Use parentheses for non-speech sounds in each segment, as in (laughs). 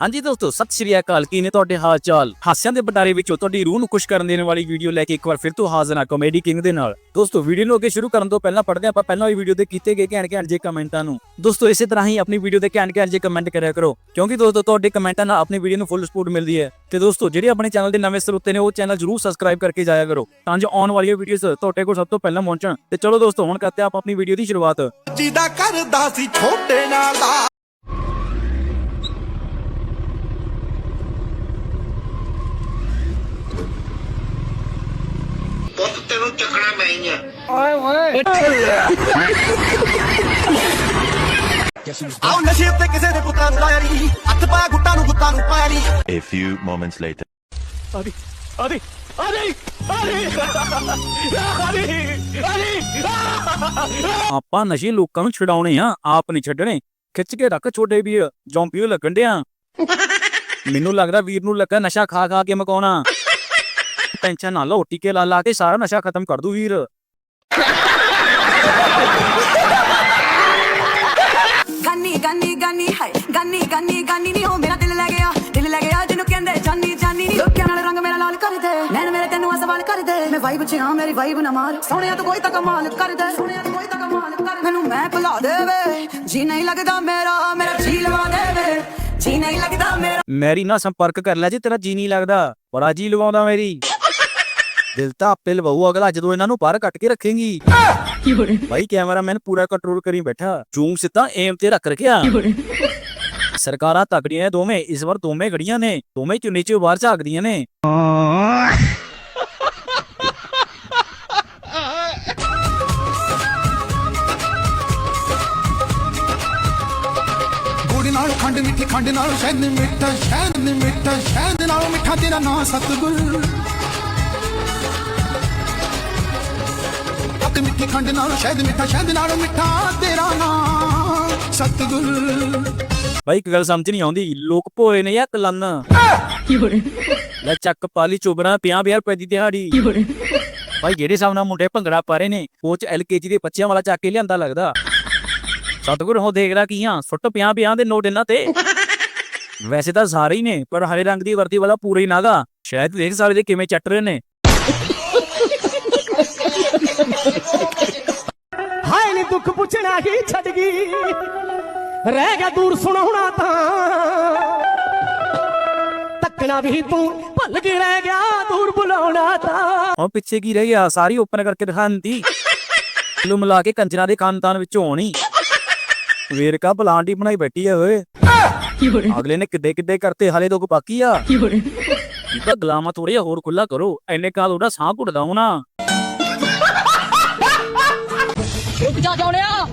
ਹਾਂਜੀ ਦੋਸਤੋ, ਸਤਿ ਸ਼੍ਰੀ ਅਕਾਲ। ਕੀ ਨੇ ਤੁਹਾਡੇ ਹਾਲ ਚਾਲ ਹਾਸਿਆਂ ਦੇ ਬਟਾਰੇ ਵਿੱਚੋਂ ਤੁਹਾਡੀ ਰੂਹ ਨੂੰ ਖੁਸ਼ ਕਰਨ ਦੇਣ ਵਾਲੀ ਵੀਡੀਓ ਲੈ ਕੇ ਇੱਕ ਵਾਰ ਫਿਰ ਤੋਂ ਹਾਜ਼ਰ ਹਾਂ ਕਾਮੇਡੀ ਕਿੰਗ ਦੇ ਨਾਲ। ਦੋਸਤੋ ਵੀਡੀਓ ਨੂੰ ਅੱਗੇ ਸ਼ੁਰੂ ਕਰਨ ਤੋਂ ਪਹਿਲਾਂ ਪੜ੍ਹਦੇ ਆਪਾਂ ਪਹਿਲਾਂ ਹੀ ਵੀਡੀਓ ਦੇ ਕੀਤੇ ਗਏ ਘੈਂਟ ਘੈਂਟ ਜੇ ਕਮੈਂਟਾਂ ਨੂੰ। ਦੋਸਤੋ, ਇਸੇ ਤਰ੍ਹਾਂ ਹੀ ਆਪਣੀ ਵੀਡੀਓ ਦੇ ਘੈਂਟ ਘੈਂਟ ਜੇ ਕਮੈਂਟ ਕਰਿਆ ਕਰੋ। ਕਿਉਂਕਿ ਦੋਸਤੋ, ਤੁਹਾਡੇ ਕਮੈਂਟਾਂ ਨਾਲ ਆਪਣੀ ਵੀਡੀਓ ਨੂੰ ਫੁੱਲ ਸਪੋਰਟ ਮਿਲਦੀ ਹੈ। ਤੇ ਦੋਸਤੋ, ਜਿਹੜੇ ਆਪਣੇ ਚੈਨਲ ਦੇ ਨਵੇਂ ਸਰੋਤੇ ਨੇ, ਉਹ ਚੈਨਲ ਜਰੂਰ ਸਬਸਕ੍ਰਾਈਬ ਕਰਕੇ ਜਾਇਆ ਕਰੋ। ਤਾਂ ਜੋ ਆਉਣ ਵਾਲੀਆਂ ਵੀਡੀਓਜ਼ ਤੁਹਾਡੇ ਕੋਲ ਸਭ ਤੋਂ ਪਹਿਲਾਂ ਪਹੁੰਚਣ। ਤੇ ਚਲੋ ਦੋਸਤੋ, ਹੁਣ ਕਰਦੇ ਆਪਾਂ ਆਪਣੀ ਵੀਡੀਓ ਦੀ ਸ਼ੁਰੂਆਤ। ਜਿਹਦਾ ਕਰਦਾ ਸੀ ਛੋਟੇ ਨਾਲ ਦਾ। ਤੈਨੂੰ ਚੱਕਣਾ ਮੈਂ ਹੀ ਆ। ਆਉ ਨਸ਼ੇ ਤੇ ਕਿਸੇ ਦੇ ਪੁੱਤਾਂ ਨੂੰ ਲਾਇਆ ਨੀ। ਹੱਥ ਪਾ ਗੁੱਟਾਂ ਨੂੰ ਗੁੱਟਾਂ ਨੂੰ ਪਾਇਆ ਨੀ। A few moments later. ਆਦੀ ਆਦੀ ਆਦੀ ਆਦੀ ਆਦੀ ਆਪਾਂ ਨਸ਼ੇ ਲੋਕਾਂ ਨੂੰ ਛਡਾਉਣੇ ਆ ਆਪ ਨਹੀਂ ਛੱਡਣੇ। ਖਿੱਚ ਕੇ ਰੱਖ ਛੋਟੇ ਵੀਰ ਜੌਂਪੀਓ ਲੱਗਣ ਡਿਆ। (laughs) ਮੈਨੂੰ ਲੱਗਦਾ ਵੀਰ ਨੂੰ ਲੱਗਾ ਨਸ਼ਾ ਖਾ ਖਾ ਕੇ ਮਕਾਉਣਾ। ਟੈਨਸ਼ਨ ਨਾ ਲਓ ਟੀਕੇ ਲਾ ਲਾ ਕੇ ਸਾਰਾ ਨਸ਼ਾ ਖਤਮ ਕਰ ਦੂ ਵੀਰ। ਗਾਨੀ ਗਾਨੀ ਗਾਨੀ ਹਾਏ। ਗਾਨੀ ਗਾਨੀ ਗਾਨੀ ਨਹੀਂ ਹੋ ਮੇਰਾ ਦਿਲ ਲੈ ਗਿਆ। ਦਿਲ ਲੈ ਗਿਆ ਜਿਹਨੂੰ ਕਹਿੰਦੇ ਜਾਨੀ ਜਾਨੀ ਲੋਕਾਂ ਨਾਲ ਰੰਗ ਮੇਰਾ ਲਾਲ ਕਰ ਦੇ। ਨੈਣ ਮੇਰੇ ਤੈਨੂੰ ਆ ਸਵਾਲ ਕਰ ਦੇ। ਮੈਂ ਵਾਈਬ ਚ ਹਾਂ ਮੇਰੀ ਵਾਈਬ ਨਾ ਮਾਰ। ਸੋਹਣਿਆ ਤੂੰ ਕੋਈ ਤਾਂ ਕਮਾਲ ਕਰ ਦੇ। ਸੋਹਣਿਆ ਤੂੰ ਕੋਈ ਤਾਂ ਕਮਾਲ ਕਰ ਮੈਨੂੰ ਮੈਂ ਭੁਲਾ ਦੇਵੇ। ਜੀ ਨਹੀਂ ਲੱਗਦਾ ਮੇਰਾ ਮੇਰਾ ਜੀ ਲਵਾ ਦੇਵੇ। ਜੀ ਨਹੀਂ ਲੱਗਦਾ ਮੇਰਾ। ਮੈਰੀ ਨਾਲ ਸੰਪਰਕ ਕਰ ਲੈ ਜੇ ਤੇਰਾ ਜੀ ਨਹੀਂ ਲੱਗਦਾ। ਬੜਾ ਜੀ ਲਵਾਉਂਦਾ ਮੇਰੀ। ਦਿਲ ਤਾਂ ਆਪੇ ਲਵਾਊ, ਅਗਲਾ ਜਦੋਂ ਇਹਨਾਂ ਨੂੰ ਬਾਹਰ ਕੱਟ ਕੇ ਰੱਖੇਗੀ। ਭਾਈ ਕੈਮਰਾਮੈਨ ਪੂਰਾ ਕੰਟਰੋਲ ਕਰੀ ਬੈਠਾ। ਜ਼ੂਮ ਸਿੱਧਾ ਏਮ ਤੇ ਰੱਖ ਰਖਿਆ। ਸਰਕਾਰਾਂ ਤਕੜੀਆਂ ਨੇ ਦੋਵੇਂ, ਇਸ ਵਾਰ ਦੋਵੇਂ ਗੜੀਆਂ ਨੇ। ਦੋਵੇਂ ਚੁੰਨੀ ਚ ਬਾਹਰ ਝਾਕਦੀਆਂ ਨੇ। ਗੁੜ ਨਾਲ ਖੰਡ ਮਿੱਠੀ, ਖੰਡ ਨਾਲ ਸ਼ਹਿਦ ਮਿੱਠਾ ਸ਼ਹਿਦ ਮਿੱਠਾ ਸ਼ਹਿਦ ਨਾਲ ਮਿੱਠਾ ਤੇਰਾ ਨਾਂ ਸਤਗੁਰ। ਅੱਕ ਮਿੱਠੀ ਖੰਡ ਨਾਲ ਸ਼ਹਿਦ ਮਿੱਠਾ ਸ਼ਹਿਦ ਨਾਲ ਮਿੱਠਾ ਤੇਰਾ ਨਾਂ ਸਤਗੁਰ। ਭਾਈ ਇੱਕ ਗੱਲ ਸਮਝ ਨਹੀਂ ਆਉਂਦੀ ਲੋਕ ਭੋਏ ਨੇ ਜਾਂ ਕਲੰਨ? ਲੈ ਚੱਕ ਪਾਲੀ ਚੋਬਰਾ 50 ਰੁਪਏ ਦੀ ਦਿਹਾੜੀ। ਭਾਈ ਜਿਹੜੇ ਹਿਸਾਬ ਨਾਲ ਮੁੰਡੇ ਭੰਗੜਾ ਪਾ ਰਹੇ ਨੇ ਉਹ ਚ ਐਲਕੇਜੀ ਦੇ ਬੱਚਿਆਂ ਵਾਲਾ ਚੱਕ ਕੇ ਲਿਆਂਦਾ ਲੱਗਦਾ। ਸਤਗੁਰ ਉਹ ਦੇਖਦਾ ਕੀ ਆ ਸੁੱਟ 50 50 ਦੇ ਨੋਟ ਇਹਨਾਂ ਤੇ। ਵੈਸੇ ਤਾਂ ਸਾਰੇ ਹੀ ਨੇ ਪਰ ਹਰੇ ਰੰਗ ਦੀ ਵਰਦੀ ਵਾਲਾ ਪੂਰਾ ਹੀ ਨਾਗਾ। ਸ਼ਾਇਦ ਦੇਖ ਸਾਰੇ ਦੇ ਕਿਵੇਂ ਚੱਟ ਰਹੇ ਨੇ। ਦੁੱਖ ਪੁੱਛਣਾ ਹੀ ਛੱਡ ਗਈ। ਰਹਿ ਗਿਆ ਦੂਰ ਸੁਣਾਉਣਾ ਤਾਂ। ਤੱਕਣਾ ਵੀ ਤੂੰ ਭੁੱਲ ਕੇ ਰਹਿ ਗਿਆ ਦੂਰ ਬੁਲਾਉਣਾ ਤਾਂ। ਹੁਣ ਪਿੱਛੇ ਕੀ ਰਹਿ ਗਿਆ ਸਾਰੀ ਓਪਨ ਕਰਕੇ ਦਿਖਾਉਂਦੀ ਲੂ ਮਿਲਾ ਕੇ ਕੰਜਰਾਂ ਦੇ ਖਾਨਦਾਨ ਵਿੱਚੋਂ ਹੋਣੀ ਵੇਰਕਾ ਬਲਾਂਡੀ ਬਣਾਈ ਬੈਠੀ ਆ ਓਏ। ਅਗਲੇ ਨੇ ਕਿੱਡੇ ਕਿੱਡੇ ਕਰਤੇ ਹਲੇ ਤੋਂ ਬਾਕੀ ਆ। ਇਹ ਤਾਂ ਗਲਾਮਾ ਥੋੜਾ ਹੋਰ ਖੁੱਲਾ ਕਰੋ। ਐਨੇ ਕਾਲ ਉਹਦਾ ਸਾਹ ਘੁੱਟਦਾ ਹੋਣਾ। ਰੁਕ ਜਾ ਜਾਉਣਿਆ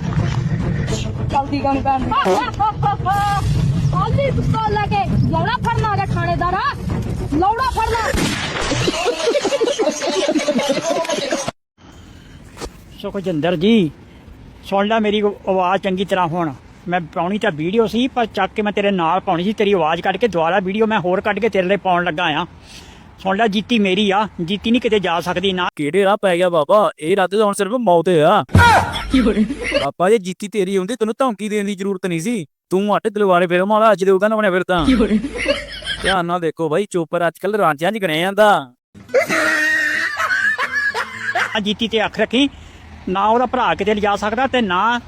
ਚਲਦੀ ਗਾਣੀ ਪੈਣ ਆਲੀ ਪਿਸਤੌਲ ਲੈ ਕੇ ਲੌੜਾ ਫੜਨਾ ਆ ਗਿਆ ਥਾਣੇਦਾਰਾ। ਲੌੜਾ ਫੜਨਾ। ਸੁਖਜਿੰਦਰ ਜੀ ਸੁਣ ਲੈ ਮੇਰੀ ਆਵਾਜ਼ ਚੰਗੀ ਤਰ੍ਹਾਂ ਹੁਣ। ਮੈਂ ਪਾਉਣੀ ਤਾਂ ਵੀਡੀਓ ਸੀ ਪਰ ਚੱਕ ਕੇ ਮੈਂ ਤੇਰੇ ਨਾਲ ਪਾਉਣੀ ਸੀ ਤੇਰੀ ਆਵਾਜ਼ ਕੱਢ ਕੇ ਦੁਬਾਰਾ ਵੀਡੀਓ ਮੈਂ ਹੋਰ ਕੱਢ ਕੇ ਤੇਰੇ ਲਈ ਪਾਉਣ ਲੱਗਾ ਆ। ਸੁਣ ਲੈ ਜੀਤੀ ਮੇਰੀ ਆ ਜੀਤੀ ਨਹੀਂ ਕਿਤੇ ਜਾ ਸਕਦੀ ਨਾ। ਕਿਹੜੇ ਰਾਹ ਪੈ ਗਿਆ ਬਾਬਾ? ਇਹ ਰਾਤ ਤਾਂ ਹੁਣ ਸਿਰਫ ਮੌਤ ਆ ਬਾਬਾ ਜੇ ਜੀਤੀ ਤੇਰੀ ਹੁੰਦੀ ਤੈਨੂੰ ਧਮਕੀ ਦੇਣ ਦੀ ਜ਼ਰੂਰਤ ਨਹੀਂ ਸੀ। ਤੂੰ ਅੱਟ ਤਲਵਾਰੇ ਫਿਰ ਮਾਲਾ ਅੱਜ ਦੇ ਉਗਾ ਨਾ ਬਣਿਆ ਫਿਰ ਤਾਂ। ਧਿਆਨ ਨਾਲ ਦੇਖੋ ਬਾਈ ਚੋਪਰ ਅੱਜ ਕੱਲ ਰਾਂਚਿਆਂ 'ਚ ਗਣਿਆ ਜਾਂਦਾ। ਆ ਜੀਤੀ ਤੇ ਅੱਖ ਰੱਖੀ ਨਾ ਉਹਦਾ ਭਰਾ ਕਿਤੇ ਲਿਜਾ ਸਕਦਾ ਤੇ ਨਾ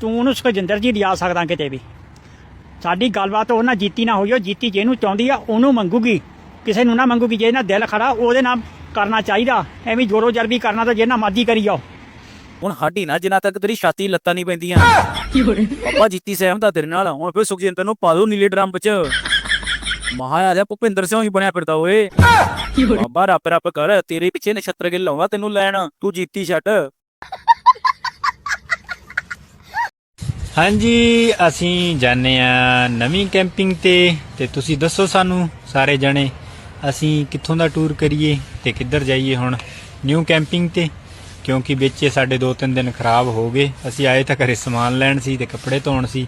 ਤੂੰ ਉਹਨੂੰ ਸੁਖਜਿੰਦਰ ਜੀ ਲਿਜਾ ਸਕਦਾ ਕਿਤੇ ਵੀ। ਸਾਡੀ ਗੱਲਬਾਤ ਉਹਨਾਂ ਜੀਤੀ ਨਾ ਹੋਈ ਉਹ ਜੀਤੀ ਜਿਹਨੂੰ ਚਾਹੁੰਦੀ ਆ ਉਹਨੂੰ ਮੰਗੂਗੀ। ਕਿਸੇ ਨੂੰ ਨਾ ਮੰਗੂਗੀ ਜੇ ਇਹਨਾਂ ਦਿਲ ਖੜਾ ਉਹਦੇ ਨਾਲ ਕਰਨਾ ਚਾਹੀਦਾ। ਐਵੇਂ ਜੋਰੋ ਜਰਬੀ ਕਰਨਾ ਤਾਂ ਜਿਹਨਾਂ ਮਰਜ਼ੀ ਕਰੀ ਜਾਓ। ਹੁਣ ਸਾਡੀ ਨਾ ਜਿੰਨਾ ਤੱਕ ਤੇਰੀ ਛਾਤੀ ਲੱਤਾਂ ਨਹੀਂ ਪੈਂਦੀਆਂ। ਬਾਬਾ ਜੀਤੀ ਸਹਿਮਤ ਆ ਤੇਰੇ ਨਾਲ ਹੁਣ ਫਿਰ ਸੁਖਜਿੰਦਰ ਨੂੰ ਪਾ ਦੋ ਨੀਲੇ ਡਰਮ ਵਿੱਚ ਮਹਾ ਆ ਜਾ ਭੁਪਿੰਦਰ ਸਿੰਘ ਹੀ ਬਣਿਆ ਫਿਰਦਾ ਓਏ। ਬਾਬਾ ਰੱਬ ਰੱਬ ਕਰ ਤੇਰੇ ਪਿੱਛੇ ਨਛੱਤਰ ਗਿੱਲ ਲਾਉਂਦਾ ਤੈਨੂੰ ਲੈਣ। ਤੂੰ ਜੀਤੀ ਛੱਡ ਹਾਂਜੀ ਅਸੀਂ ਜਾਣੇ ਆ ਨਵੀਂ ਕੈਂਪਿੰਗ ਤੇ ਤੇ ਤੁਸੀਂ ਦੱਸੋ ਸਾਨੂੰ ਸਾਰੇ ਜਣੇ ਅਸੀਂ ਕਿੱਥੋਂ ਦਾ ਟੂਰ ਕਰੀਏ ਤੇ ਕਿੱਧਰ ਜਾਈਏ ਹੁਣ? ਨਿਊ ਕੈਂਪਿੰਗ ਤੇ। ਕਿਉਂਕਿ ਵਿੱਚ ਸਾਡੇ 2-3 ਦਿਨ ਖਰਾਬ ਹੋ ਗਏ। ਅਸੀਂ ਆਏ ਤਾਂ ਘਰੇ ਸਮਾਨ ਲੈਣ ਸੀ ਤੇ ਕੱਪੜੇ ਧੋਣ ਸੀ।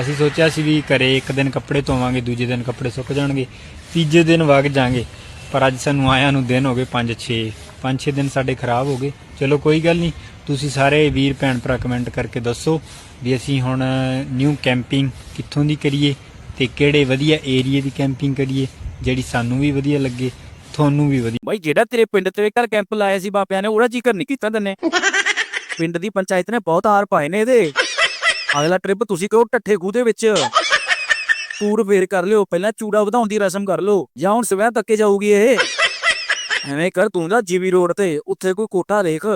ਅਸੀਂ ਸੋਚਿਆ ਸੀ ਵੀ ਘਰੇ ਇੱਕ ਦਿਨ ਕੱਪੜੇ ਧੋਵਾਂਗੇ, ਦੂਜੇ ਦਿਨ ਕੱਪੜੇ ਸੁੱਕ ਜਾਣਗੇ, ਤੀਜੇ ਦਿਨ ਵਗ ਜਾਾਂਗੇ। ਪਰ ਅੱਜ ਸਾਨੂੰ ਆਇਆਂ ਨੂੰ ਦਿਨ ਹੋ ਗਏ 5-6 5-6 ਦਿਨ ਸਾਡੇ ਖਰਾਬ ਹੋ ਗਏ। ਚਲੋ ਕੋਈ ਗੱਲ ਨਹੀਂ, ਤੁਸੀਂ ਸਾਰੇ ਵੀਰ, ਭੈਣ, ਭਰਾ ਕਮੈਂਟ ਕਰਕੇ ਦੱਸੋ ਵੀ ਅਸੀਂ ਹੁਣ ਨਿਊ ਕੈਂਪਿੰਗ ਕਿੱਥੋਂ ਦੀ ਕਰੀਏ ਤੇ ਕਿਹੜੇ ਵਧੀਆ ਏਰੀਏ ਦੀ ਕੈਂਪਿੰਗ ਕਰੀਏ, ਜਿਹੜੀ ਸਾਨੂੰ ਵੀ ਵਧੀਆ ਲੱਗੇ। ਤੁਹਾਨੂੰ ਵੀ ਵਧੀਆ। ਬਾਈ, ਜਿਹੜਾ ਤੇਰੇ ਪਿੰਡ ਤੇਰੇ ਘਰ ਕੈਂਪ ਲਾਇਆ ਸੀ ਬਾਪਿਆਂ ਨੇ, ਉਹਦਾ ਜ਼ਿਕਰ ਨਹੀਂ ਕੀਤਾ ਤੈਨੇ। ਪਿੰਡ ਦੀ ਪੰਚਾਇਤ ਨੇ ਬਹੁਤ ਹਾਰ ਪਾਏ ਨੇ ਇਹਦੇ। ਅਗਲਾ ਟ੍ਰਿਪ ਤੁਸੀਂ ਕਰੋ ਟੱਠੇ ਖੂਹ ਦੇ ਵਿੱਚ। ਟੂਰ ਫੇਰ ਕਰ ਲਿਓ, ਪਹਿਲਾਂ ਚੂੜਾ ਵਧਾਉਣ ਦੀ ਰਸਮ ਕਰ ਲਓ, ਜਾਂ ਹੁਣ ਸਵੇਰ ਤੱਕੇ ਜਾਊਗੀ ਇਹ। ਐਵੇਂ ਕਰ, ਤੂੰ ਦਾ ਜੀਵੀ ਰੋਡ ਤੇ, ਉੱਥੇ ਕੋਈ ਕੋਠਾ ਦੇਖ,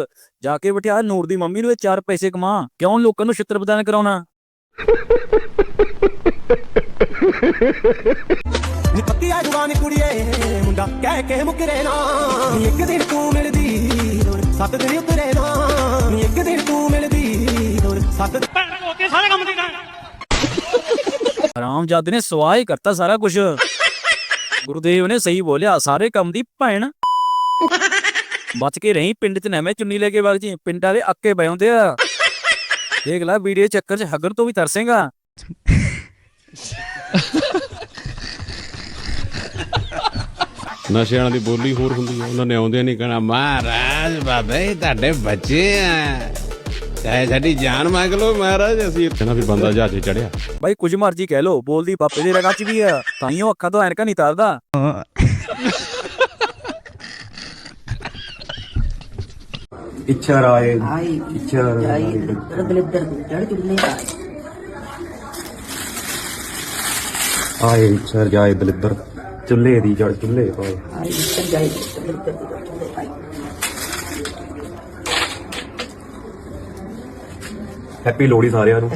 ਜਾ ਕੇ ਬਿਠਾ, ਨੂਰ ਦੀ ਮੰਮੀ ਨੂੰ ਇਹ ਚਾਰ ਪੈਸੇ ਕਮਾ। ਕਿਉਂ ਲੋਕਾਂ ਨੂੰ ਛਿੱਤਰ ਪ੍ਰਦਾਨ ਕਰਾਉਣਾ? ਨੀ ਪੱਕੀ ਆ ਜਵਾਨ ਕੁੜੀਏ ਮੁੰਡਾ ਕਹਿ ਕੇ ਮੁਕਰੇ ਨਾ। ਨੀ ਇੱਕ ਦਿਨ ਤੂੰ ਮਿਲਦੀ ਹੋਰ ਸੱਤ ਦਿਨ ਉਤਰੇ ਨਾ। ਨੀ ਇੱਕ ਦਿਨ ਤੂੰ ਮਿਲਦੀ ਹੋਰ ਸੱਤ ਦਿਨ ਸਾਰੇ ਕੰਮ ਦੀ ਰਾਮਜਾਦੇ ਨੇ ਸਵਾਹ ਹੀ ਕਰਤਾ ਸਾਰਾ ਕੁਝ ਗੁਰੂਦੇਵ ਨੇ ਸਹੀ ਬੋਲਿਆ ਸਾਰੇ ਕੰਮ ਦੀ ਭੈਣ। ਬਚ ਕੇ ਰਹੀ ਪਿੰਡ 'ਚ ਨਵੇਂ ਚੁੰਨੀ ਲੈ ਕੇ ਵਗ ਜੀ ਪਿੰਡਾਂ ਦੇ ਅੱਕੇ ਪਏ ਹੁੰਦੇ ਆ। ਦੇਖ ਲੈ ਵੀਡੀਓ ਚੱਕਰ 'ਚ ਹਗਰ ਤੋਂ ਵੀ ਤਰਸੇਗਾ। ਨਸ਼ਿਆਂ ਦੀ ਬੋਲੀ ਹੋਰ ਹੁੰਦੀ ਆ ਉਹਨਾਂ ਨੇ ਆਉਂਦੇ ਨਹੀਂ ਕਹਿਣਾ ਮਹਾਰਾਜ ਬਾਬੇ ਤੁਹਾਡੇ ਬੱਚੇ ਆ। ਚਾਹੇ ਸਾਡੀ ਜਾਨ ਮੰਗ ਲਓ ਮਹਾਰਾਜ ਅਸੀਂ ਕਹਿੰਦਾ ਵੀ ਬੰਦਾ ਜਹਾਜ਼ੇ ਚੜਿਆ ਬਾਈ ਕੁਝ ਮਰਜ਼ੀ ਕਹਿ ਲੋ ਬੋਲਦੀ ਪਾਪੇ ਦੇ ਰਗਾ 'ਚ ਵੀ ਆ ਤਾਈਓ ਅੱਖਾਂ ਤੋਂ ਐਨਕਾਂ ਨਹੀਂ ਤਾਰਦਾ। ਇੱਛਾ ਰਾਏ ਇੱਛਾ ਰਾਏ। ਦਲਿੱਦਰ ਜੜ ਚੁੱਲੇ ਆਏ ਇੱਛਾ ਜਾਏ ਦਲਿੱਦਰ ਚੁੱਲ੍ਹੇ ਦੀ ਜੜ ਚੁੱਲ੍ਹੇ ਪਾਏ ਦੀ ਜੜ ਆਈ ਹੈਪੀ ਲੋਹੜੀ ਸਾਰਿਆਂ ਨੂੰ।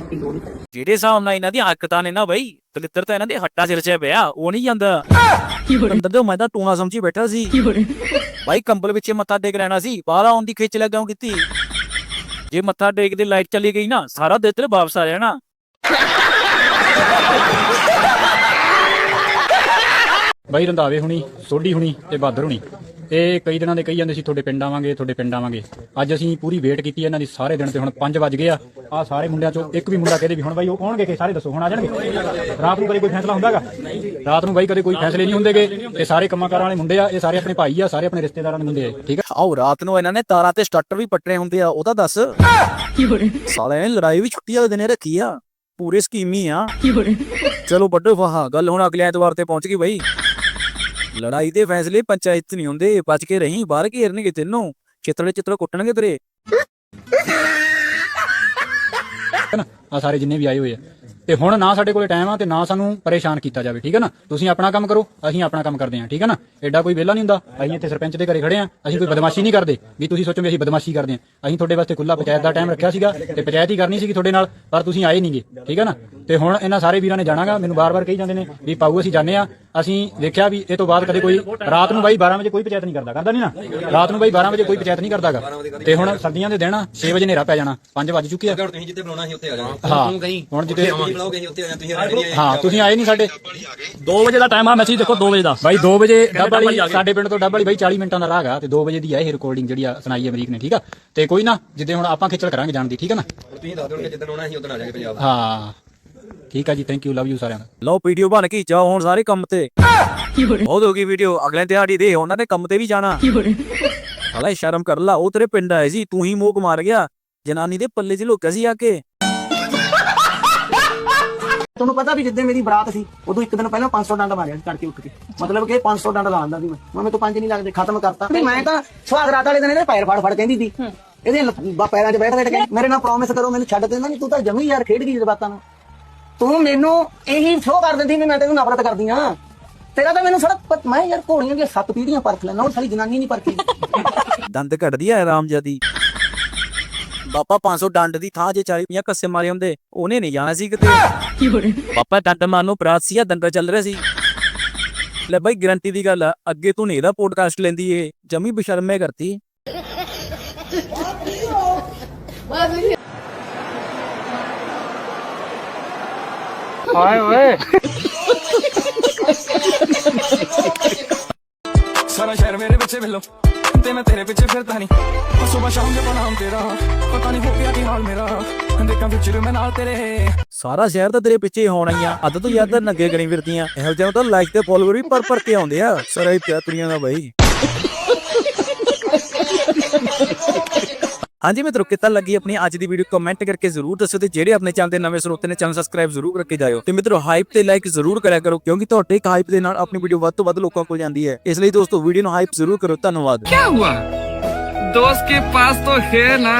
ਜਿਹੜੇ ਹਿਸਾਬ ਨਾਲ ਇਹਨਾਂ ਦੀਆਂ ਹੱਕਤਾਂ ਨੇ ਨਾ ਬਾਈ ਦਲਿੱਤਰ ਤਾਂ ਇਹਨਾਂ ਦੇ ਹੱਟਾ ਸਿਰ 'ਚ ਪਿਆ ਉਹ ਨਹੀਂ ਜਾਂਦਾ। ਅੰਦਰ ਤੋਂ ਮੈਂ ਤਾਂ ਟੂਣਾ ਸਮਝੀ ਬੈਠਾ ਸੀ। ਬਾਈ ਕੰਬਲ ਵਿੱਚ ਮੱਥਾ ਟੇਕ ਲੈਣਾ ਸੀ ਬਾਹਰ ਆਉਣ ਦੀ ਖਿੱਚ ਲੱਗਾਉ ਕੀਤੀ। ਜੇ ਮੱਥਾ ਟੇਕਦੇ ਲਾਈਟ ਚਲੀ ਗਈ ਨਾ ਸਾਰਾ ਦਿਨ ਤੇਰੇ ਵਾਪਸ ਆ ਜਾਣਾ। ਬਾਈ ਰੰਧਾਵੇ ਹੁਣੀ ਸੋਢੀ ਹੁਣੀ ਤੇ ਬਾਦਰ ਹੁਣੀ। ਇਹ ਕਈ ਦਿਨਾਂ ਦੇ ਕਹੀ ਜਾਂਦੇ ਸੀ ਤੁਹਾਡੇ ਪਿੰਡ ਆਵਾਂਗੇ ਤੁਹਾਡੇ ਪਿੰਡ ਆਵਾਂਗੇ। ਅੱਜ ਅਸੀਂ ਪੂਰੀ ਵੇਟ ਕੀਤੀ ਇਹਨਾਂ ਦੀ ਸਾਰੇ ਦਿਨ ਤੇ ਹੁਣ 5 ਵਜ ਗਏ ਆ। ਆ ਸਾਰੇ ਮੁੰਡਿਆਂ ਚੋਂ ਇੱਕ ਵੀ ਮੁੰਡਾ ਕਹਦੇ ਵੀ ਹੁਣ ਬਾਈ ਉਹ ਆਉਣਗੇ ਕਿ? ਸਾਰੇ ਦੱਸੋ ਹੁਣ ਆ ਜਾਣਗੇ? ਰਾਤ ਨੂੰ ਕਦੇ ਕੋਈ ਫੈਸਲਾ ਹੁੰਦਾਗਾ? ਰਾਤ ਨੂੰ ਬਾਈ ਕਦੇ ਕੋਈ ਫੈਸਲੇ ਨਹੀਂ ਹੁੰਦੇਗੇ। ਇਹ ਸਾਰੇ ਕੰਮਾਂ ਕਾਰਾਂ ਵਾਲੇ ਮੁੰਡੇ ਆ ਇਹ ਸਾਰੇ ਆਪਣੇ ਭਾਈ ਆ ਸਾਰੇ ਆਪਣੇ ਰਿਸ਼ਤੇਦਾਰਾਂ ਦੇ ਮੁੰਡੇ ਆ ਠੀਕ ਆ? ਆਓ ਰਾਤ ਨੂੰ ਇਹਨਾਂ ਨੇ ਤਾਰਾਂ ਤੇ ਸਟਾਰਟਰ ਵੀ ਪੱਟਣੇ ਹੁੰਦੇ ਆ ਉਹ ਤਾਂ ਦੱਸ ਸਾਲੇ ਨੇ ਲੜਾਈ ਵੀ ਛੁੱਟੀ ਵਾਲੇ ਦਿਨੇ ਰੱਖੀ ਆ। ਪੂਰੇ ਸਕੀਮੀ ਆ। ਚਲੋ ਵੱਡੋ ਫਹਾ ਗੱਲ ਹੁਣ ਅਗਲੇ ਐਤਵਾਰ ਤੇ ਪਹੁੰਚ ਗਈ ਬਈ। ਲੜਾਈ ਦੇ ਫੈਸਲੇ ਪੰਚਾਇਤ 'ਚ ਨਹੀਂ ਹੁੰਦੇ, ਬਚ ਕੇ ਰਹੀਂ, ਬਾਹਰ ਘੇਰਨਗੇ ਤੈਨੂੰ। ਚਿੱਤੜੇ ਚਿੱਤੜੇ ਕੁੱਟਣਗੇ ਤੇਰੇ। ਆ ਸਾਰੇ ਜਿੰਨੇ ਵੀ ਆਏ ਹੋਏ ਆ। ਤੇ ਹੁਣ ਨਾ ਸਾਡੇ ਕੋਲੇ ਟਾਈਮ ਆ ਤੇ ਨਾ ਸਾਨੂੰ ਪਰੇਸ਼ਾਨ ਕੀਤਾ ਜਾਵੇ, ਠੀਕ ਹੈ ਨਾ? ਤੁਸੀਂ ਆਪਣਾ ਕੰਮ ਕਰੋ, ਅਸੀਂ ਆਪਣਾ ਕੰਮ ਕਰਦੇ ਹਾਂ, ਠੀਕ ਹੈ ਨਾ? ਐਡਾ ਕੋਈ ਵਿਹਲਾ ਨਹੀਂ ਹੁੰਦਾ। ਅਸੀਂ ਇੱਥੇ ਸਰਪੰਚ ਦੇ ਘਰੇ ਖੜੇ ਆ ਅਸੀਂ ਕੋਈ ਬਦਮਾਸ਼ੀ ਨਹੀਂ ਕਰਦੇ। ਵੀ ਤੁਸੀਂ ਸੋਚੋਗੇ ਅਸੀਂ ਬਦਮਾਸ਼ੀ ਕਰਦੇ ਆ ਅਸੀਂ ਤੁਹਾਡੇ ਵਾਸਤੇ ਖੁੱਲਾ ਪੰਚਾਇਤ ਦਾ ਟਾਈਮ ਰੱਖਿਆ ਸੀਗਾ ਤੇ ਪੰਚਾਇਤ ਹੀ ਕਰਨੀ ਸੀਗੀ ਤੁਹਾਡੇ ਨਾਲ, ਪਰ ਤੁਸੀਂ ਆਏ ਨਹੀਂਗੇ ਠੀਕ ਹੈ ਨਾ? ਤੇ ਹੁਣ ਇਹਨਾਂ ਸਾਰੇ ਵੀਰਾਂ ਨੇ ਜਾਣਾਗਾ, ਮੈਨੂੰ ਬਾਰ-ਬਾਰ ਕਹੀ ਜਾਂਦੇ ਨੇ ਵੀ ਪਾਉ ਅਸੀਂ ਜਾਣੇ ਆ ਅਸੀਂ ਵੇਖਿਆ ਵੀ ਇਹ ਤੋਂ ਬਾਅਦ ਕਦੇ ਕੋਈ ਰਾਤ ਨੂੰ ਬਾਈ 12 ਵਜੇ ਕੋਈ ਪੰਚਾਇਤ ਨਹੀਂ ਕਰਦਾ ਕਰਦਾ ਨਹੀਂ ਨਾ? ਰਾਤ ਨੂੰ ਬਾਈ 12 ਵਜੇ ਕੋਈ ਪੰਚਾਇਤ ਨਹੀਂ ਕਰਦਾਗਾ। ਤੇ ਹੁਣ ਸਰਦੀਆਂ ਦੇ ਦਿਨ 6 ਵਜੇ ਹਨੇਰਾ ਪੈ ਜਾਣਾ 5 ਵਜ ਚੁੱਕੇ ਤੁਸੀਂ ਜਿੱਤੇ ਬੁਲਾਉਣਾ ਸੀ ਉੱਥੇ ਆ ਜਾਣਾ। ਹਾਂ। ਹੁਣ ਜਿੱਤੇ ਬੁਲਾਓਗੇ ਅਸੀਂ ਉੱਥੇ ਆ ਜਾਣਾ ਤੁਸੀਂ ਹਾਂ ਆਏ ਨਹੀਂ ਸਾਡੇ। 2 ਵਜੇ ਦਾ ਟਾਈਮ ਆ ਮੈਸੇਜ ਦੇਖੋ 2 ਵਜੇ ਦਾ। ਬਾਈ 2 ਵਜੇ ਡੱਬ ਵਾਲੀ ਸਾਡੇ ਪਿੰਡ ਤੋਂ ਡੱਬ ਵਾਲੀ ਬਾਈ 40 ਮਿੰਟਾਂ ਦਾ ਰਾਹ ਹੈਗਾ ਤੇ 2 ਵਜੇ ਦੀ ਆ ਇਹ ਰਿਕਾਰਡਿੰਗ ਜਿਹੜੀ ਆ ਸੁਣਾਈ ਅਮਰੀਕ ਨੇ ਠੀਕ ਆ? ਤੇ ਕੋਈ ਨਾ ਜਿੱਦੇ ਹੁਣ ਆਪਾਂ ਖੇਚਲ ਕਰਾਂਗੇ ਜਾਣ ਦੀ ਠੀਕ ਆ ਨਾ? ਤੁਸੀਂ ਦੱਸ ਦਿਓਗੇ ਜਿੱਦਣ ਆਉਣਾ ਅਸੀਂ ਉਦੋਂ ਆ ਜਾਾਂਗੇ ਪੰਜਾਬ ਹਾਂ। ਠੀਕ ਆ ਜੀ ਥੈਂਕ ਯੂ ਲਵ ਯੂ ਸਾਰਿਆਂ ਦਾ। ਲਓ ਵੀਡੀਓ ਬਣ ਗਈ ਜਾਓ ਹੁਣ ਸਾਰੇ ਕੰਮ ਤੇ। ਬਹੁਤ ਹੋ ਗਈ ਵੀਡੀਓ ਅਗਲੇ ਦਿਹਾੜੀ ਦੇ ਉਹਨਾਂ ਨੇ ਕੰਮ ਤੇ ਵੀ ਜਾਣਾ। ਹਲਾ ਸ਼ਰਮ ਕਰ ਲਾ ਉਹ ਤੇਰੇ ਪਿੰਡ ਆਏ ਸੀ ਤੂੰ ਹੀ ਮੋਕ ਮਾਰ ਗਿਆ। ਜਨਾਨੀ ਦੇ ਪੱਲੇ 'ਚ ਲੁਕਿਆ ਸੀ ਆ ਕੇ। ਤੁਹਾਨੂੰ ਪਤਾ ਵੀ ਜਿੱਦੇ ਮੇਰੀ ਬਰਾਤ ਸੀ ਉਦੋਂ ਇੱਕ ਦਿਨ ਪਹਿਲਾਂ 500 ਡੰਡ ਮਾਰਿਆ ਸੀ ਤੜਕੇ ਉੱਠ ਕੇ। ਮਤਲਬ ਕਿ 500 ਡੰਡ ਲਾਉਂਦਾ ਸੀ ਮੈਂ। ਮੈਂ ਮੇਰੇ ਤੋਂ ਪੰਜ ਨਹੀਂ ਲੱਗਦੇ ਖਤਮ ਕਰਤਾ। ਨਹੀਂ ਮੈਂ ਤਾਂ ਸੁਹਾਗ ਰਾਤ ਵਾਲੇ ਦਿਨ ਇਹਦੇ ਪੈਰ ਫੜ ਫੜ ਕਹਿੰਦੀ ਸੀ। ਇਹਦੇ ਲ- ਪੈਰਾਂ 'ਚ ਬੈਠ ਬੈਠ ਕੇ ਮੇਰੇ ਨਾਲ ਪ੍ਰੋਮਿਸ ਕਰੋ ਮੈਨੂੰ ਛੱਡ ਦੇਣਾ ਨਹੀਂ ਤੂੰ ਤਾਂ ਜਮੀ ਯਾਰ ਖੇਡ ਗਈ ਜਜ਼ਬਾਤਾਂ ਨਾਲ। ਤੂੰ ਮੈਨੂੰ ਇਹੀ ਸ਼ੋਅ ਕਰ ਦਿੰਦੀ ਵੀ ਮੈਂ ਤੈਨੂੰ ਨਫ਼ਰਤ ਕਰਦੀ ਆ ਤੇਰਾ ਤਾਂ ਮੈਨੂੰ ਸੜਕ ਪਤ ਮੈਂ ਯਾਰ ਘੋੜੀਆਂ ਦੀਆਂ ਸੱਤ ਪੀੜੀਆਂ ਪਰਖ ਲੈਣਾ ਉਹ ਸਾਰੀ ਜਨਾਨੀ ਨਹੀਂ ਪਰਖੀ। ਦੰਦ ਕੱਢਦੀ ਆ ਆਰਾਮਜਾਦੀ ਬਾਪਾ 500 ਡੰਡ ਦੀ ਥਾਂ ਜੇ 40 50 ਕੱਸੇ ਮਾਰੇ ਹੁੰਦੇ ਉਹਨੇ ਨਹੀਂ ਜਾਣਾ ਸੀ ਕਿਤੇ। ਪਾਪਾ ਡੰਡ ਮਾਰਨੋਂ ਪ੍ਰਾਤ ਸੀ ਆ ਦੰਦਾ ਚੱਲ ਰਿਹਾ ਸੀ। ਲੈ ਬਾਈ ਗਰੰਟੀ ਦੀ ਗੱਲ ਆ ਅੱਗੇ ਤੂੰ ਨਹੀਂ ਇਹਦਾ ਪੋਡਕਾਸਟ ਲੈਂਦੀ ਏ। ਜਮੀ ਬਸ਼ਰਮੇ ਕਰਤੀ। ਸਾਰਾ ਸ਼ਹਿਰ ਮੇਰੇ ਪਿੱਛੇ ਵੇਲੋ ਤੇ ਮੈਂ ਤੇਰੇ ਪਿੱਛੇ ਫਿਰਦਾ ਨਹੀਂ ਸੁਬਾ ਸ਼ਾਮ ਦੇ ਬਨਾਮ ਤੇਰਾ। ਪਤਾ ਨਹੀਂ ਹੋ ਗਿਆ ਕੀ ਹਾਲ ਮੇਰਾ। ਦੇਖਾਂ ਫਿਚਰ ਮੈਂ ਨਾਲ ਤੇਰੇ। ਸਾਰਾ ਸ਼ਹਿਰ ਤਾਂ ਤੇਰੇ ਪਿੱਛੇ ਹੀ ਹੋਣਾ ਹੀ ਆ ਅੱਧ ਤੋਂ ਜ਼ਿਆਦਾ ਨੰਗੇ ਕਰੀ ਫਿਰਦੀਆਂ। ਇਹੋ ਜਿਹਾ ਤਾਂ ਲਾਈਕ ਤੇ ਫੋਲੋਵਰ ਵੀ ਪਰ ਪਰ ਕੇ ਆਉਂਦੇ ਆ। ਸਾਰਾ ਹੀ ਪਿਆਤਰੀਆਂ ਦਾ ਬਾਈ। ਹਾਂਜੀ ਮਿੱਤਰੋ ਕਿੱਦਾਂ ਲੱਗੀ ਆਪਣੀ ਅੱਜ ਦੀ ਵੀਡੀਓ ਕਮੈਂਟ ਕਰਕੇ ਜ਼ਰੂਰ ਦੱਸਿਓ ਤੇ ਜਿਹੜੇ ਆਪਣੇ ਚੈਨਲ ਦੇ ਨਵੇਂ ਸਰੋਤੇ ਨੇ ਚੈਨਲ ਸਬਸਕ੍ਰਾਈਬ ਜ਼ਰੂਰ ਕਰਕੇ ਜਾਇਓ ਤੇ ਮਿੱਤਰੋ ਹਾਈਪ ਤੇ ਲਾਈਕ ਜ਼ਰੂਰ ਕਰਿਆ ਕਰੋ ਕਿਉਂਕਿ ਤੁਹਾਡੇ ਇੱਕ ਹਾਈਪ ਦੇ ਨਾਲ ਆਪਣੀ ਵੀਡੀਓ ਵੱਧ ਤੋਂ ਵੱਧ ਲੋਕਾਂ ਕੋਲ ਜਾਂਦੀ ਹੈ ਇਸ ਲਈ ਦੋਸਤੋ ਵੀਡੀਓ ਨੂੰ ਹਾਈਪ ਜ਼ਰੂਰ ਕਰੋ ਧੰਨਵਾਦ क्या हुआ दोस्त के पास तो है ना